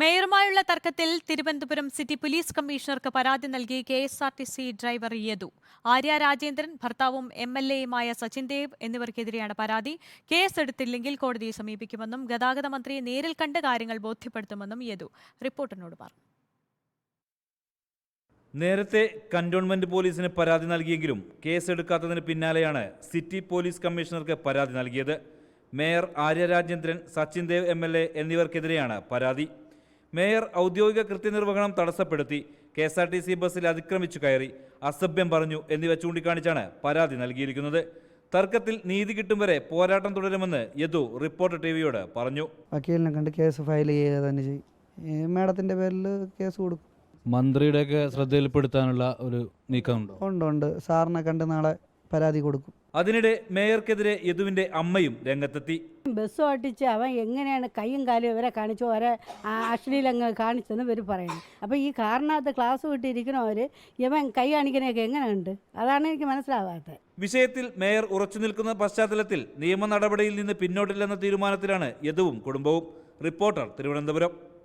മേയറുമായുള്ള തർക്കത്തിൽ Thiruvananthapuram city police കമ്മീഷണർക്ക് പരാതി നൽകി K S R T C driver Yadu. Arya Rajendran ഭർത്താവും എം എൽ എയുമായ സച്ചിൻ ദേവ് എന്നിവർക്കെതിരെയാണ് പരാതി. കേസ് എടുത്തില്ലെങ്കിൽ കോടതിയെ സമീപിക്കുമെന്നും ഗതാഗത മന്ത്രിയെ നേരിൽ കണ്ട് കാര്യങ്ങൾ ബോധ്യപ്പെടുത്തുമെന്നും യദു. റിപ്പോർട്ടറിനോട് പറഞ്ഞു. നേരത്തെ കന്റോൺമെന്റ് പോലീസിന് പരാതി നൽകിയെങ്കിലും കേസ് കേസെടുക്കാത്തതിന് പിന്നാലെയാണ് സിറ്റി പോലീസ് കമ്മീഷണർക്ക് പരാതി നൽകിയത്. മേയർ ആര്യ രാജേന്ദ്രൻ സച്ചിൻ ദേവ് എ എന്നിവർക്കെതിരെയാണ് പരാതി. മേയർ ഔദ്യോഗിക കൃത്യനിർവഹണം തടസ്സപ്പെടുത്തി. K S R T C ബസ്സിൽ അതിക്രമിച്ചു കയറി. അസഭ്യം പറഞ്ഞു എന്നിവ ചൂണ്ടിക്കാണിച്ചാണ് പരാതി നൽകിയിരിക്കുന്നത്. തർക്കത്തിൽ നീതി കിട്ടും വരെ പോരാട്ടം തുടരുമെന്ന് യദു റിപ്പോർട്ടർ ടി വിയോട് പറഞ്ഞു. വക്കീലിനെ കണ്ട് കേസ് ഫയൽ ചെയ്യുക തന്നെ ചെയ്യും. പേരിൽ കേസ് കൊടുക്കും. മന്ത്രിയുടെയൊക്കെ ശ്രദ്ധയിൽപ്പെടുത്താനുള്ള ഒരു നീക്കമുണ്ടോ? ഉണ്ട് ഉണ്ട്. സാറിനെ കണ്ട് നാളെ പരാതി കൊടുക്കും. അതിനിടെ മേയർക്കെതിരെ യദുവിന്റെ അമ്മയും രംഗത്തെത്തി. ബസ് ഓട്ടിച്ച് അവൻ എങ്ങനെയാണ് കൈയും കാലും ഇവരെ കാണിച്ചു ഓരോ അശ്ലീലങ്ങൾ കാണിച്ചെന്ന് ഇവർ പറയുന്നു. അപ്പോൾ ഈ കാറിനകത്ത് ക്ലാസ് വിട്ടിരിക്കണവർ ഇവൻ കൈ കാണിക്കണയൊക്കെ എങ്ങനെയുണ്ട്? അതാണ് എനിക്ക് മനസ്സിലാവാത്തത്. വിഷയത്തിൽ മേയർ ഉറച്ചു നിൽക്കുന്ന പശ്ചാത്തലത്തിൽ നിയമ നടപടിയിൽ നിന്ന് പിന്നോട്ടില്ലെന്ന തീരുമാനത്തിലാണ് യദുവും കുടുംബവും. റിപ്പോർട്ടർ തിരുവനന്തപുരം.